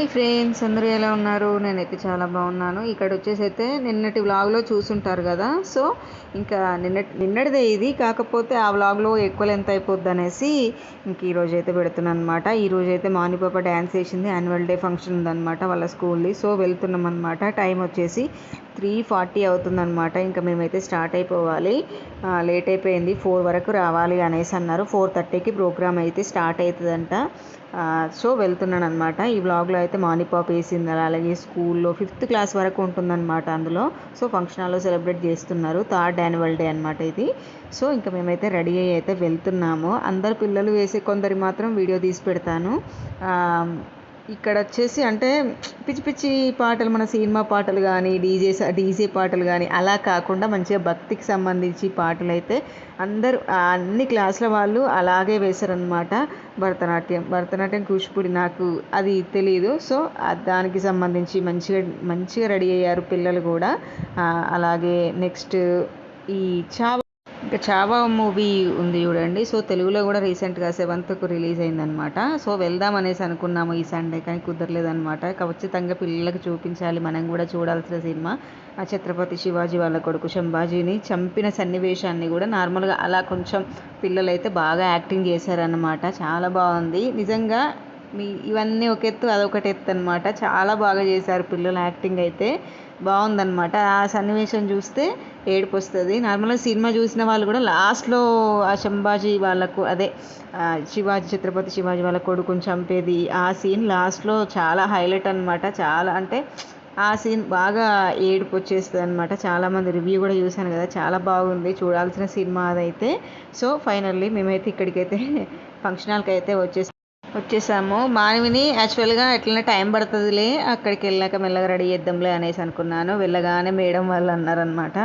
Hi friends అందరూ ఎలా ఉన్నారు? నేనైతే చాలా బాగున్నాను. ఇక్కడ వచ్చేసి అయితే నిన్నటి వ్లాగ్లో చూసుంటారు కదా. సో ఇంకా నిన్న నిన్నటిదే ఇది. కాకపోతే ఆ వ్లాగ్లో ఎక్కువ లెంత్ అయిపోద్ది అనేసి ఇంక ఈరోజు అయితే పెడుతున్నాను అనమాట ఈరోజు అయితే మానిపాప డ్యాన్స్ వేసింది యాన్యువల్ డే ఫంక్షన్ ఉందన్నమాట వాళ్ళ స్కూల్ది. సో వెళ్తున్నాం అనమాట టైం వచ్చేసి త్రీ ఫార్టీ అవుతుందన్నమాట. ఇంకా మేమైతే స్టార్ట్ అయిపోవాలి. లేట్ అయిపోయింది. ఫోర్ వరకు రావాలి అనేసి అన్నారు. ఫోర్ థర్టీకి ప్రోగ్రామ్ అయితే స్టార్ట్ అవుతుందంట సో వెళ్తున్నాను అనమాట ఈ వ్లాగ్లో అయితే మానిపాప్ వేసింది అలాగే స్కూల్లో ఫిఫ్త్ క్లాస్ వరకు ఉంటుందన్నమాట అందులో. సో ఫంక్షన్ హాల్లో సెలబ్రేట్ చేస్తున్నారు. థర్డ్ యాన్యువల్ డే అనమాట ఇది. సో ఇంకా మేమైతే రెడీ అయ్యి అయితే వెళ్తున్నాము. అందరు పిల్లలు వేసే కొందరి మాత్రం వీడియో తీసి పెడతాను. ఇక్కడ వచ్చేసి అంటే పిచ్చి పిచ్చి పాటలు మన సినిమా పాటలు కానీ డీజే డీజే పాటలు కానీ అలా కాకుండా మంచిగా భక్తికి సంబంధించి పాటలు అయితే అందరూ అన్ని క్లాసుల వాళ్ళు అలాగే వేశారనమాట భరతనాట్యం. భరతనాట్యం కూచిపూడి నాకు అది తెలియదు సో దానికి సంబంధించి మంచిగా మంచిగా రెడీ అయ్యారు పిల్లలు కూడా. అలాగే నెక్స్ట్ ఈ చా ఇంకా చావా మూవీ ఉంది చూడండి. సో తెలుగులో కూడా రీసెంట్గా సెవెంత్కు రిలీజ్ అయిందనమాట సో వెళ్దాం అనేసి అనుకున్నాము ఈ సండే కానీ కుదరలేదనమాట ఖచ్చితంగా పిల్లలకు చూపించాలి మనం కూడా చూడాల్సిన సినిమా. ఆ ఛత్రపతి శివాజీ వాళ్ళ కొడుకు శంభాజీని చంపిన సన్నివేశాన్ని కూడా నార్మల్గా అలా కొంచెం పిల్లలైతే బాగా యాక్టింగ్ చేశారనమాట చాలా బాగుంది. నిజంగా మీ ఇవన్నీ ఒక ఎత్తు అదొకటి ఎత్తు అనమాట చాలా బాగా చేశారు పిల్లలు యాక్టింగ్ అయితే. బాగుందనమాట ఆ సన్నివేశం చూస్తే ఏడుపు వస్తుంది నార్మల్గా సినిమా చూసిన వాళ్ళు కూడా లాస్ట్లో ఆ శంభాజీ వాళ్ళకు అదే శివాజీ ఛత్రపతి శివాజీ వాళ్ళ కొడుకుని చంపేది ఆ సీన్ లాస్ట్లో చాలా హైలైట్ అనమాట చాలా అంటే ఆ సీన్ బాగా ఏడుపు వచ్చేస్తుంది అనమాట చాలామంది రివ్యూ కూడా చూశాను కదా చాలా బాగుంది. చూడాల్సిన సినిమా అదైతే. సో ఫైనల్లీ మేమైతే ఇక్కడికైతే ఫంక్షన్ హాల్కి అయితే వచ్చేసి. వచ్చేసాము. మానవిని యాక్చువల్గా ఎట్లనే టైం పడుతుందిలే అక్కడికి వెళ్ళాక మెల్లగా రెడీ చేద్దాంలే అనేసి అనుకున్నాను. వెళ్ళగానే మేడం వాళ్ళు అన్నారనమాట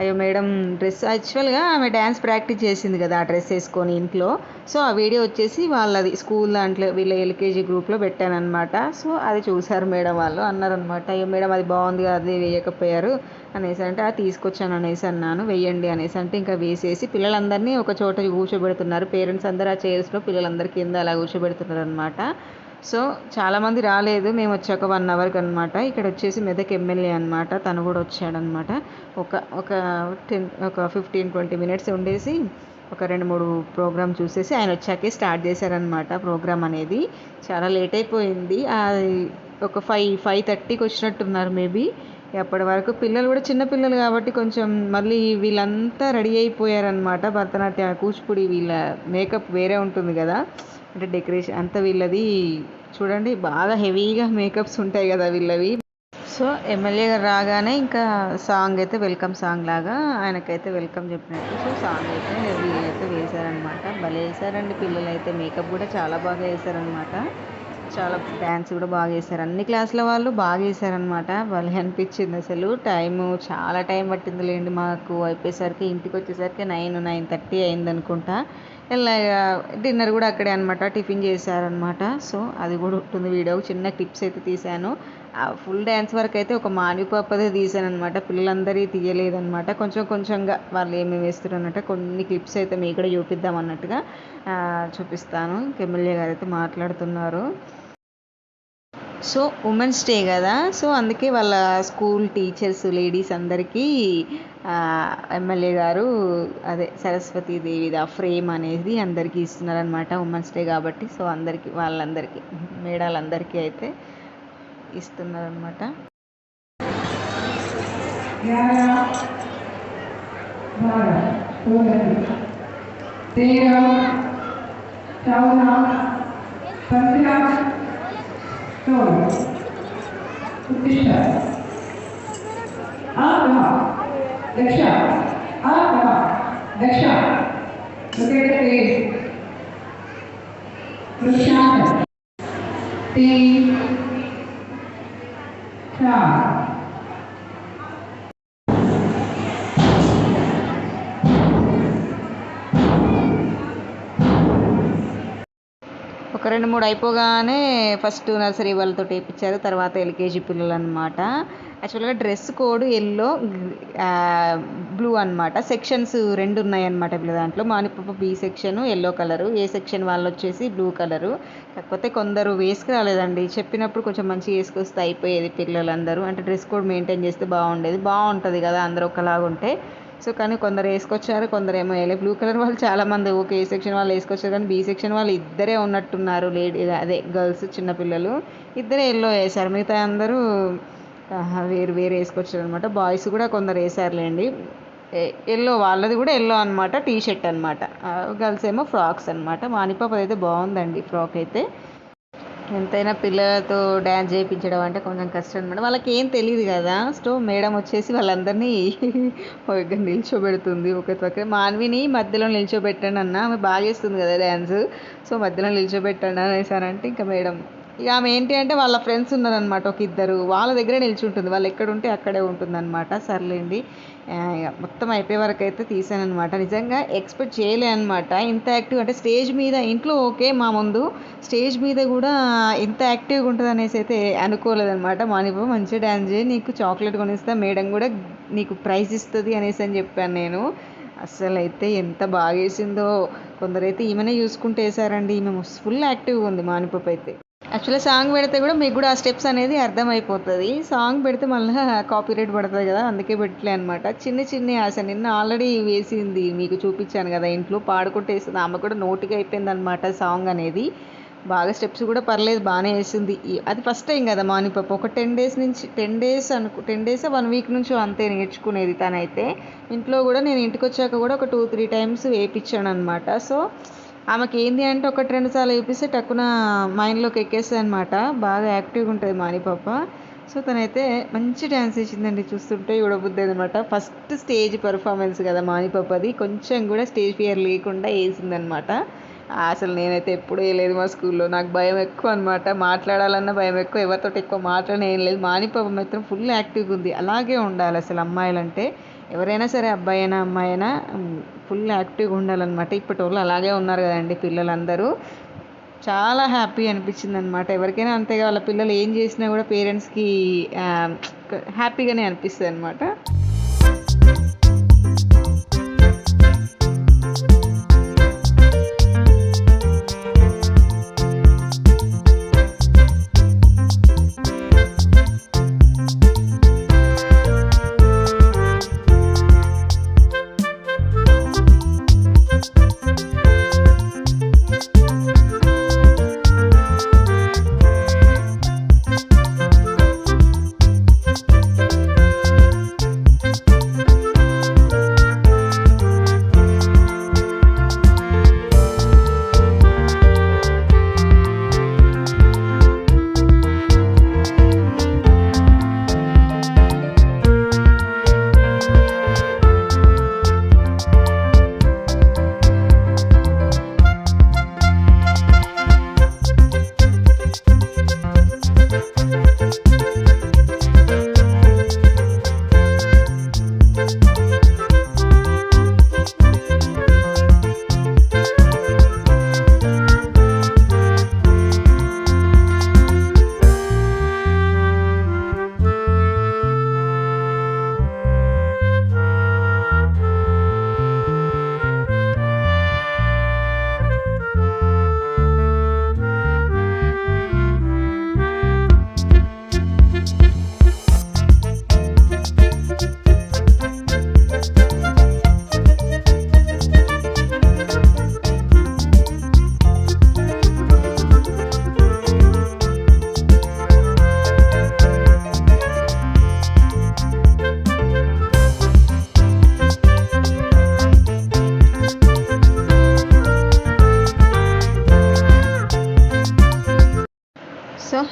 అయ్యో మేడం డ్రెస్ యాక్చువల్గా ఆమె డ్యాన్స్ ప్రాక్టీస్ చేసింది కదా ఆ డ్రెస్ వేసుకొని ఇంట్లో. సో ఆ వీడియో వచ్చేసి వాళ్ళది స్కూల్ దాంట్లో వీళ్ళ ఎల్కేజీ గ్రూప్లో పెట్టానమాట సో అది చూసారు మేడం వాళ్ళు అన్నారనమాట అయ్యో మేడం అది బాగుంది అది వేయకపోయారు అనేసి అంటే అది తీసుకొచ్చాను అనేసి అన్నాను. వేయండి అనేసి అంటే ఇంకా వేసేసి పిల్లలందరినీ ఒక చోట కూర్చోబెడుతున్నారు. పేరెంట్స్ అందరూ ఆ చైర్స్లో పిల్లలందరి కింద అలా కూర్చోబెడుతున్నారు. అనమాట సో చాలామంది రాలేదు. మేము వచ్చాక వన్ అవర్కి అనమాట ఇక్కడ వచ్చేసి మెదక్ ఎమ్మెల్యే అనమాట తను కూడా వచ్చాడనమాట ఒక ఒక టెన్ ఒక ఫిఫ్టీన్ ట్వంటీ మినిట్స్ ఉండేసి ఒక రెండు మూడు ప్రోగ్రామ్ చూసేసి ఆయన వచ్చాకే స్టార్ట్ చేశారనమాట ప్రోగ్రామ్ అనేది. చాలా లేట్ అయిపోయింది. ఒక ఫైవ్ ఫైవ్ థర్టీకి వచ్చినట్టున్నారు మేబీ అప్పటి వరకు పిల్లలు కూడా చిన్న పిల్లలు కాబట్టి కొంచెం మళ్ళీ వీళ్ళంతా రెడీ అయిపోయారనమాట భరతనాట్యం కూచిపూడి వీళ్ళ మేకప్ వేరే ఉంటుంది కదా. అంటే డెకరేషన్ అంతా వీళ్ళది చూడండి బాగా హెవీగా మేకప్స్ ఉంటాయి కదా వీళ్ళవి. సో ఎమ్మెల్యే గారు రాగానే ఇంకా సాంగ్ అయితే వెల్కమ్ సాంగ్ లాగా ఆయనకైతే వెల్కమ్ చెప్పినట్టు. సో సాంగ్ అయితే హెవీ అయితే వేశారనమాట. భలే వేశారండి పిల్లలు అయితే మేకప్ కూడా చాలా బాగా వేశారనమాట. చాలా డ్యాన్స్ కూడా బాగా వేశారు. అన్ని క్లాసుల వాళ్ళు బాగా వేశారనమాట. భలే అనిపించింది అసలు. టైము చాలా టైం పట్టింది లేండి మాకు. అయిపోయేసరికి ఇంటికి వచ్చేసరికి నైన్ నైన్ థర్టీ అయింది అనుకుంటా డిన్నర్ కూడా అక్కడే అనమాట టిఫిన్ చేశారనమాట సో అది కూడా ఉంటుంది వీడియో. చిన్న క్లిప్స్ అయితే తీశాను. ఫుల్ డ్యాన్స్ వరకు అయితే ఒక మాని తీశాను అనమాట పిల్లలందరి తీయలేదనమాట కొంచెం కొంచెంగా వాళ్ళు ఏమేమి వేస్తున్నారంటే కొన్ని క్లిప్స్ అయితే మీకు కూడా చూపిద్దాం అన్నట్టుగా చూపిస్తాను. ఎమ్మెల్యే గారు అయితే మాట్లాడుతున్నారు. సో ఉమెన్స్ డే కదా సో అందుకే వాళ్ళ స్కూల్ టీచర్స్ లేడీస్ అందరికీ ఎమ్మెల్యే గారు అదే సరస్వతీదేవి ఆ ఫ్రేమ్ అనేది అందరికీ ఇస్తున్నారనమాట ఉమెన్స్ డే కాబట్టి. సో అందరికీ వాళ్ళందరికీ మేడాలందరికీ అయితే ఇస్తున్నారనమాట दोनों उत्तिष्ठ आगः दक्ष आगः दक्ष Look at the face. Prashant. Te రెండు మూడు అయిపోగానే ఫస్ట్ నర్సరీ వాళ్ళతో వేయించారు తర్వాత ఎల్కేజీ పిల్లలు అనమాట యాక్చువల్గా డ్రెస్ కోడ్ ఎల్లో బ్లూ అన్నమాట. సెక్షన్స్ రెండు ఉన్నాయన్నమాట వీళ్ళ దాంట్లో. మానిపప్ప B section yellow colour. A section వాళ్ళు వచ్చేసి బ్లూ కలరు. కాకపోతే కొందరు వేసుకురాలేదండి చెప్పినప్పుడు కొంచెం మంచిగా వేసుకొస్తే అయిపోయేది పిల్లలందరూ. అంటే డ్రెస్ కోడ్ మెయింటైన్ చేస్తే బాగుండేది. బాగుంటుంది కదా అందరూ ఒకలాగా ఉంటే సో కానీ కొందరు వేసుకొచ్చారు కొందరు ఏమో వేయలేదు బ్లూ కలర్ వాళ్ళు చాలామంది ఓకే ఏ సెక్షన్ వాళ్ళు వేసుకొచ్చారు కానీ బి సెక్షన్ వాళ్ళు ఇద్దరే ఉన్నట్టున్నారు లేడీ అదే గర్ల్స్ చిన్నపిల్లలు ఇద్దరే ఎల్లో వేశారు. మిగతా అందరూ వేరు వేరు వేసుకొచ్చారు అనమాట బాయ్స్ కూడా కొందరు వేసారులేండి ఎల్లో వాళ్ళది కూడా ఎల్లో అనమాట టీ షర్ట్ అనమాట గర్ల్స్ ఏమో ఫ్రాక్స్ అనమాట మానిపాప అయితే బాగుందండి ఫ్రాక్ అయితే. ఎంతైనా పిల్లలతో డ్యాన్స్ చేయించడం అంటే కొంచెం కష్టం అనమాట వాళ్ళకి ఏం తెలియదు కదా. సో మేడం వచ్చేసి వాళ్ళందరినీ ఒక దగ్గర నిల్చోబెడుతుంది ఒక పక్కన మాన్విని మధ్యలో నిల్చోబెట్టండి అన్న ఆమె బాగా చేస్తుంది కదా డ్యాన్స్ సో మధ్యలో నిల్చోబెట్టండి అనేసారంటే ఇంకా మేడం ఇక ఆమె ఏంటి అంటే వాళ్ళ ఫ్రెండ్స్ ఉన్నారనమాట ఒక ఇద్దరు. వాళ్ళ దగ్గరే నిల్చుంటుంది వాళ్ళు ఎక్కడుంటే అక్కడే ఉంటుందన్నమాట. సర్లేండి. ఇక మొత్తం అయిపోయే వరకు అయితే తీసానమాట నిజంగా ఎక్స్పెక్ట్ చేయలే అనమాట ఇంత యాక్టివ్ అంటే స్టేజ్ మీద ఇంట్లో ఓకే మా ముందు స్టేజ్ మీద కూడా ఇంత యాక్టివ్గా ఉంటుంది అనేసి అయితే అనుకోలేదనమాట మానిపో మంచిగా డ్యాన్స్ చేయి నీకు చాక్లెట్ కొనిస్తా మేడం కూడా నీకు ప్రైజ్ ఇస్తుంది అనేసి అని చెప్పాను నేను. అస్సలు అయితే ఎంత బాగా వేసిందో. కొందరైతే ఈమెనే చూసుకుంటూ వేసారండి ఈమె ఫుల్ యాక్టివ్గా ఉంది మానిపప్పు అయితే యాక్చువల్గా సాంగ్ పెడితే కూడా మీకు కూడా ఆ స్టెప్స్ అనేది అర్థమైపోతుంది. సాంగ్ పెడితే మళ్ళీ కాపీరైట్ పడుతుంది కదా అందుకే పెట్టలే అనమాట చిన్న చిన్న ఆశ నిన్న ఆల్రెడీ వేసింది మీకు చూపించాను కదా ఇంట్లో పాడుకుంటూ వేసింది ఆమె కూడా నోటికి అయిపోయింది అనమాట సాంగ్ అనేది. బాగా స్టెప్స్ కూడా పర్లేదు బాగానే వేసింది. అది ఫస్ట్ టైం కదా మానిపప్పు ఒక టెన్ డేస్ నుంచి టెన్ డేస్ అనుకు టెన్ డేస్ వన్ వీక్ నుంచి అంతే నేర్చుకునేది తనైతే. ఇంట్లో కూడా నేను ఇంటికి వచ్చాక కూడా ఒక టూ త్రీ టైమ్స్ వేయించాను అనమాట సో ఆమెకి ఏంది అంటే ఒకటి రెండు సార్లు వేపిస్తే టక్కున మైండ్లోకి ఎక్కేస్తుంది అనమాట బాగా యాక్టివ్గా ఉంటుంది మానిపాప సో తనైతే మంచి డ్యాన్స్ వేసిందండి చూస్తుంటే చూడబుద్ది అనమాట ఫస్ట్ స్టేజ్ పర్ఫార్మెన్స్ కదా మానిపాపది కొంచెం కూడా స్టేజ్ ఫియర్ లేకుండా వేసిందనమాట అసలు నేనైతే ఎప్పుడు వేయలేదు మా స్కూల్లో. నాకు భయం ఎక్కువ అనమాట మాట్లాడాలన్న భయం ఎక్కువ. ఎవరితో ఎక్కువ మాట్లాడిన ఏం లేదు. మానిపాప మాత్రం ఫుల్ యాక్టివ్గా ఉంది. అలాగే ఉండాలి అసలు అమ్మాయిలంటే. ఎవరైనా సరే అబ్బాయి అయినా అమ్మాయి అయినా ఫుల్ యాక్టివ్గా ఉండాలన్నమాట. ఇప్పటి వాళ్ళు అలాగే ఉన్నారు కదండి పిల్లలందరూ. చాలా హ్యాపీ అనిపించింది అనమాట ఎవరికైనా అంతేగా వాళ్ళ పిల్లలు ఏం చేసినా కూడా పేరెంట్స్కి హ్యాపీగానే అనిపిస్తుంది అనమాట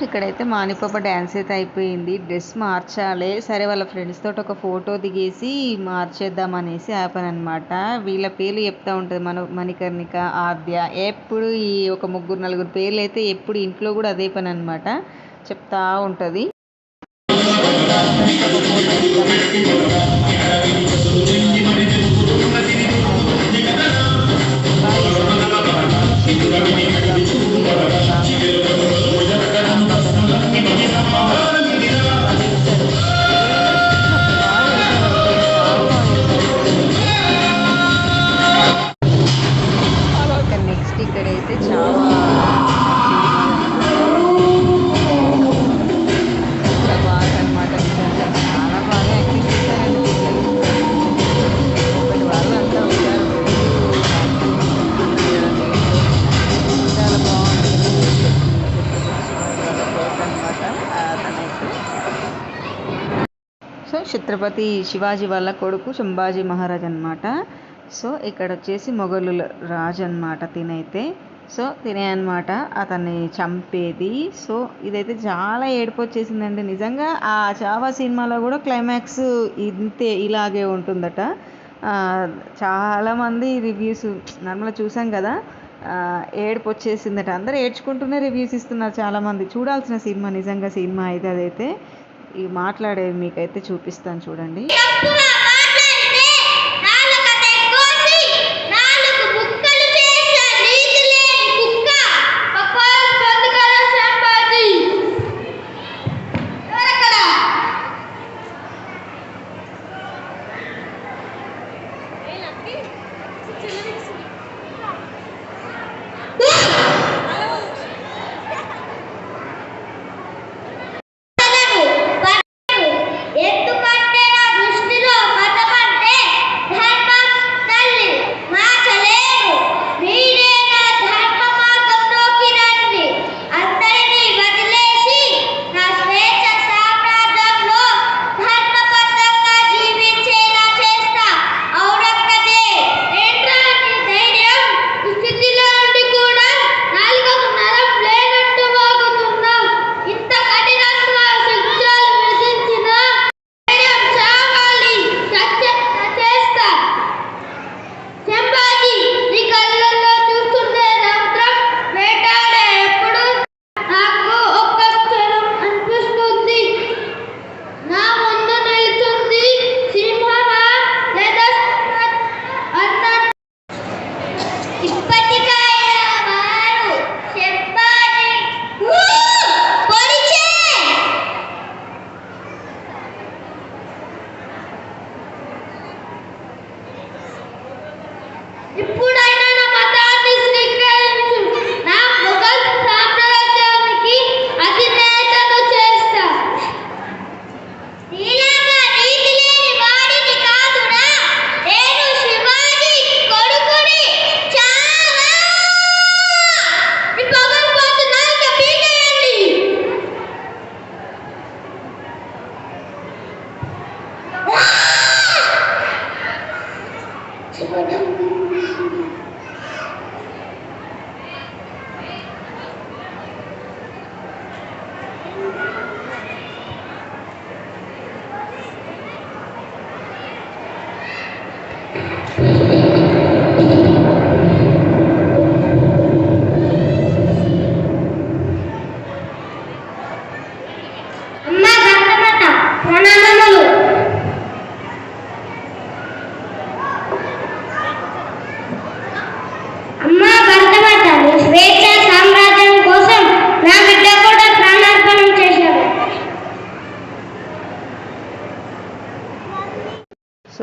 ఇక్కడైతే మానిపాప డ్యాన్స్ అయితే అయిపోయింది. డ్రెస్ మార్చాలి. సరే వాళ్ళ ఫ్రెండ్స్ తోటి ఒక ఫోటో దిగేసి మార్చేద్దాం అనేసి ఆపాను అనమాట వీళ్ళ పేర్లు చెప్తా ఉంటుంది మన మణికర్ణిక ఆద్య. ఎప్పుడు ఈ ఒక ముగ్గురు నలుగురు పేర్లు అయితే ఎప్పుడు ఇంట్లో కూడా అదే పని అనమాట చెప్తా ఉంటుంది. ఛత్రపతి శివాజీ వాళ్ళ కొడుకు శంభాజీ మహారాజ్ అనమాట సో ఇక్కడ వచ్చేసి మొఘలు రాజు అనమాట తినైతే. సో తినే అనమాట అతన్ని చంపేది. సో ఇదైతే చాలా ఏడుపు వచ్చేసిందండి నిజంగా ఆ చావా సినిమాలో కూడా క్లైమాక్స్ ఇంతే ఇలాగే ఉంటుందట. చాలామంది రివ్యూస్ నార్మల్గా చూసాం కదా. ఏడుపొచ్చేసిందట. ఏడుపు వచ్చేసిందట అందరూ ఏడ్చుకుంటూనే రివ్యూస్ ఇస్తున్నారు చాలామంది. చూడాల్సిన సినిమా నిజంగా సినిమా అయితే అదైతే. ఈ మాట్లాడేవి మీకైతే చూపిస్తాను చూడండి.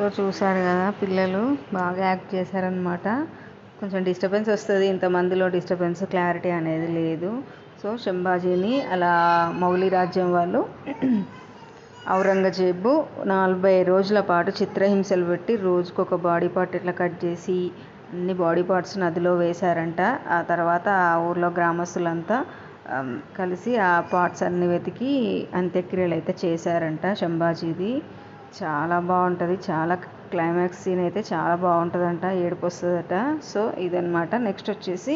సో చూశారు కదా పిల్లలు బాగా యాక్ట్ చేశారనమాట కొంచెం డిస్టర్బెన్స్ వస్తుంది ఇంతమందిలో డిస్టర్బెన్స్ క్లారిటీ అనేది లేదు. సో శంభాజీని అలా మౌలి రాజ్యం వాళ్ళు ఔరంగజేబు నలభై రోజుల పాటు చిత్రహింసలు పెట్టి రోజుకొక బాడీ పార్ట్ ఇట్లా కట్ చేసి అన్ని బాడీ పార్ట్స్ నదిలో వేశారంట. ఆ తర్వాత ఆ ఊర్లో గ్రామస్తులంతా కలిసి ఆ పార్ట్స్ అన్ని వెతికి అంత్యక్రియలు అయితే చేశారంట శంభాజీది. చాలా బాగుంటుంది. చాలా క్లైమాక్స్ సీన్ అయితే చాలా బాగుంటుందంట ఏడుపు వస్తుందట సో ఇదనమాట నెక్స్ట్ వచ్చేసి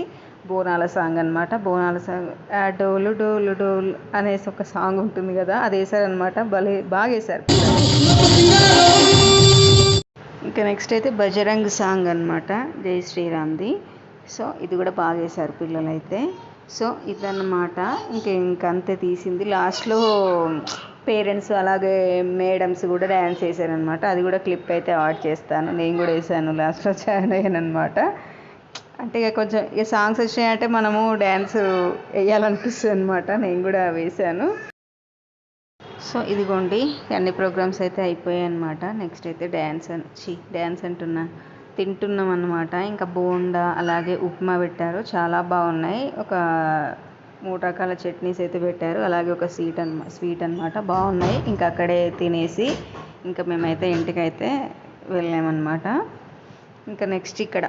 బోనాల సాంగ్ అనమాట బోనాల సాంగ్ ఆ డోలు డోలు డోలు అనేసి ఒక సాంగ్ ఉంటుంది కదా అది వేసారనమాట భలే బాగా వేశారు. ఇంకా నెక్స్ట్ అయితే బజరంగ్ సాంగ్ అనమాట జై శ్రీరామ్ది. సో ఇది కూడా బాగా వేశారు పిల్లలైతే. సో ఇదన్నమాట. ఇంక ఇంకంతే తీసింది. లాస్ట్లో పేరెంట్స్ అలాగే మేడమ్స్ కూడా డ్యాన్స్ వేసారనమాట అది కూడా క్లిప్ అయితే యాడ్ చేస్తాను. నేను కూడా వేసాను లాస్ట్లో జాయిన్ అయ్యాను అనమాట అంటే ఇక కొంచెం ఇక సాంగ్స్ వచ్చినాయంటే మనము డ్యాన్స్ వేయాలనిపిస్తుంది అనమాట నేను కూడా వేశాను సో ఇదిగోండి అన్ని ప్రోగ్రామ్స్ అయితే అయిపోయాయి అనమాట నెక్స్ట్ అయితే డ్యాన్స్ అని డ్యాన్స్ అంటున్నా. తింటున్నాం అనమాట ఇంకా బోండా అలాగే ఉప్మా పెట్టారు. చాలా బాగున్నాయి. ఒక మూడు రకాల చట్నీస్ అయితే పెట్టారు. అలాగే ఒక స్వీట్ అన్నమా స్వీట్ అనమాట బాగున్నాయి. ఇంకా అక్కడే తినేసి ఇంకా మేమైతే ఇంటికైతే వెళ్ళామన్నమాట. ఇంకా నెక్స్ట్ ఇక్కడ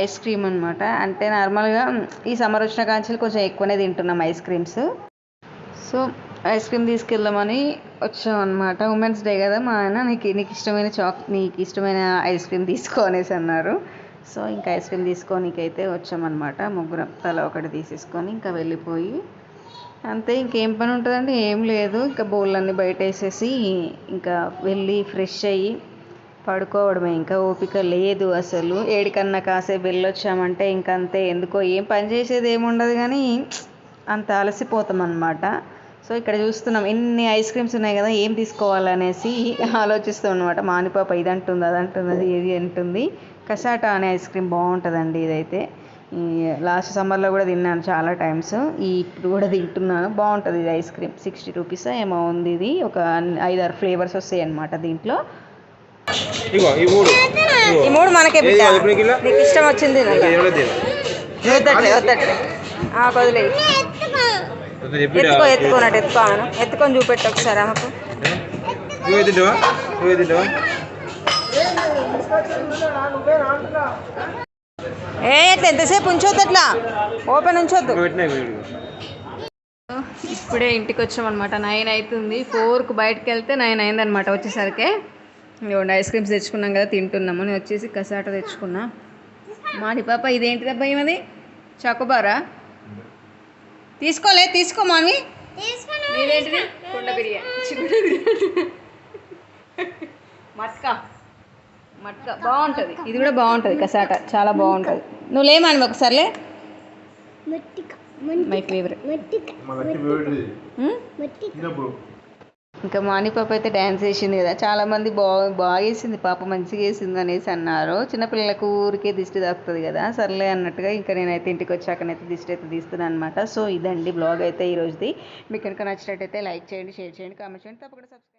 ఐస్ క్రీమ్ అనమాట అంటే నార్మల్గా ఈ సమ్మర్ వచ్చిన కాంచెలు కొంచెం ఎక్కువనే తింటున్నాం ice creams so ice cream తీసుకెళ్దామని వచ్చాం అనమాట ఉమెన్స్ డే కదా మా ఆయన. నీకు నీకు ఇష్టమైన చాక్ నీకు ఇష్టమైన ఐస్ క్రీమ్ తీసుకో అనేసి అన్నారు. సో ఇంకా ఐస్ క్రీమ్ తీసుకోనికైతే వచ్చామన్నమాట. ముగ్గురం తల ఒకటి తీసేసుకొని ఇంకా వెళ్ళిపోయి అంతే ఇంకేం పని ఉంటుందండి? ఏం లేదు. ఇంకా బౌళ్ళన్నీ బయట వేసేసి ఇంకా వెళ్ళి ఫ్రెష్ అయ్యి పడుకోవడమే. ఇంకా ఓపిక లేదు అసలు. ఏడికన్నా కాసేపు వెళ్ళొచ్చామంటే ఇంక అంతే. ఎందుకో ఏం పని చేసేది ఏముండదు కానీ అంత అలసిపోతాం అనమాట సో ఇక్కడ చూస్తున్నాం ఎన్ని ఐస్ క్రీమ్స్ ఉన్నాయి కదా ఏం తీసుకోవాలనేసి ఆలోచిస్తాం అనమాట మానిపాప ఇది అంటుంది అది అంటుంది అది ఇది అంటుంది. కసాటా అనే ఐస్ క్రీమ్ బాగుంటుందండి ఇదైతే. లాస్ట్ సమ్మర్లో కూడా తిన్నాను చాలా టైమ్స్. ఈ ఇప్పుడు కూడా తింటున్నాను. బాగుంటుంది ఇది ఐస్ క్రీమ్. సిక్స్టీ రూపీస్ ఏమో ఉంది ఇది. ఒక ఐదారు ఫ్లేవర్స్ వస్తాయి అన్నమాట దీంట్లో. ఇగో ఈ మూడు. ఈ మూడు మనకే? నీకు ఇష్టం వచ్చింది వదిలే. ఎత్తుకో ఎత్తుకోనట్టు ఎత్తుకోమను ఎత్తుకొని చూపెట్టు ఒకసారి ఆమెకు నువ్వే తింటావా నువ్వే తింటావా ఏ ఇట్లా ఎంతసేపు ఉంచొద్దు అట్లా? ఓపెన్ ఉంచొద్దు. ఇప్పుడే ఇంటికి వచ్చామన్నమాట. నైన్ అవుతుంది ఫోర్కి బయటకు వెళ్తే నైన్ అయిందనమాట వచ్చేసరికి. ఇవ్వండి ఐస్ క్రీమ్స్ తెచ్చుకున్నాం కదా తింటున్నాము. నేను వచ్చేసి కసాట తెచ్చుకున్నా. మాడి పాప ఇదేంటి దెబ్బ ఏమది చాకోబారా? తీసుకోలే తీసుకో మామి. నీదేంటిది కుండ బిర్యానీ. కుండ బిర్యానీ. మట్కా. మట్కా. బాగుంటుంది. ఇది కూడా బాగుంటుంది కసాట. చాలా బాగుంటుంది. నువ్వు లేమాని ఒకసారిలే మై ఫేవరెట్ ఇంకా మాని పాప అయితే డ్యాన్స్ వేసింది కదా. చాలా మంది బాగా బాగా వేసింది పాప మంచిగా వేసింది అనేసి అన్నారు. చిన్నపిల్లలకు ఊరికే దిష్టి తాకుతుంది కదా. సర్లే అన్నట్టుగా ఇంకా నేనైతే ఇంటికి వచ్చాకనైతే దిష్టి అయితే తీస్తున్నాను అనమాట సో ఇదండి బ్లాగ్ అయితే ఈ రోజుది. మీకు కనుక నచ్చినట్టయితే లైక్ చేయండి షేర్ చేయండి కామెంట్ చేయండి. తప్పకుండా సబ్స్క్రైబ్